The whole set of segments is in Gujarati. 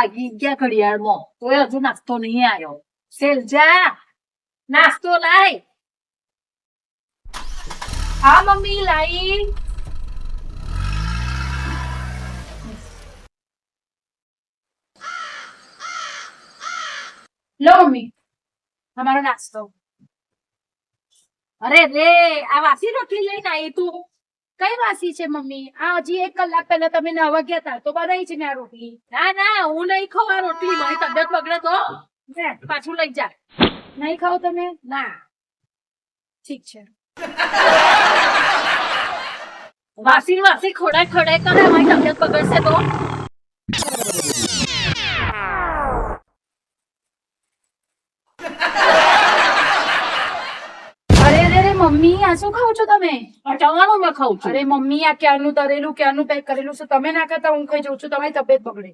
વાગી ગયા ઘડિયાળમાં તોય હજુ નાસ્તો નહીં આવ્યો સેલજા નાસ્તો લાય હા મમ્મી લાઈ લો મમ્મી અમારો નાસ્તો અરે રે આ વાસી રોટલી લઈને આવી તું કઈ વાસી છે મમ્મી? આ હજી એક કલાક પહેલા તમે નવા ગયા હતા તો બનાવી છે મેં રોટલી ના ના હું નહીં ખાવ આ રોટલી. મારી તબિયત બગડે તો. પાછું લઈ જા. નહીં ખાવ તમે? ના. ઠીક છે. વાસી વાસી ખોડાય ખોડાય કરે મારી તબિયત બગડશે તો. મમ્મી આ શું ખાવ છો તમે ચવાણું મેં ખાઉં છું અરે મમ્મી આ ક્યારનું તરેલું ક્યારનું પેક કરેલું છે તમે ના ખાતા હું ખાઈ જઉં છું તમારી તબિયત બગડે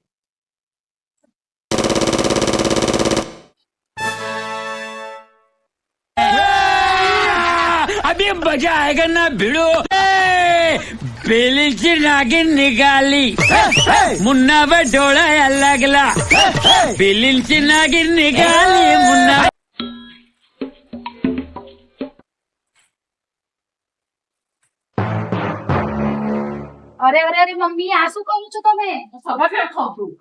अभी मजा आएगा ना भिड़ो बेलीची नागिन निकाली मुन्ना बटोळा लागला बेलीची नागिन निकाली मुन्ना અરે અરે અરે મમ્મી આ શું કરો છો તમે?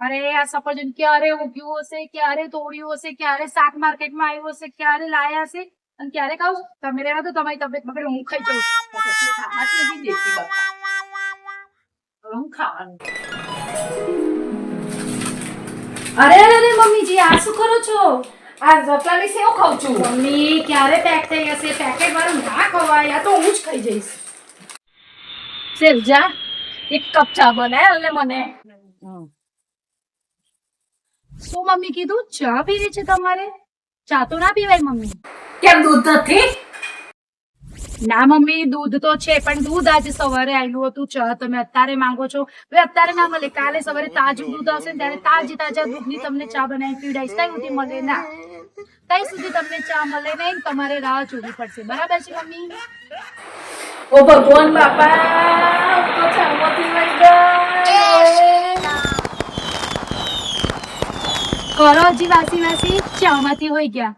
અરે આ સફરજન ક્યારે ઉગ્યું હશે? ક્યારે તોડ્યું હશે? ક્યારે શાક માર્કેટમાં આવ્યું હશે? ક્યારે લાયા હશે? અને ક્યારે ખાવ? તમે રહેવા તો તમારી તબિયત બગડે હું ખાઈ જઉં. જ હું ખાવાનું. અરે અરે મમ્મીજી આ શું કરો છો? આ રોટલાની સેવ ખાઉં છું. મમ્મી ક્યારે પેક થઈ હશે? પેકેટ વાળું ના ખવાય. આ તો હું જ ખાઈ જઈશ. સેલજા એક કપ ચા બનાય એટલે મને. શું મમ્મી કીધું? ચા પીવી છે તમારે? ચા તો ના પીવાય મમ્મી. કેમ દૂધ નથી? ના મમ્મી દૂધ તો છે પણ દૂધ આજે સવારે આવ્યું હતું. ચા તમે અત્યારે માંગો છો. હવે અત્યારે ના મળે. કાલે સવારે તાજું દૂધ આવશે ને ત્યારે તાજી તાજા દૂધની તમને ચા બનાવી પીવડાવીશ. ત્યાં સુધી મળે ના. ત્યાં સુધી તમને ચા મળે નહીં તમારે રાહ જોવી પડશે. બરાબર છે મમ્મી? ઓ ભગવાન બાપા. કરો હજી વાસી વાસી ચાવમાંથી હોઈ ગયા.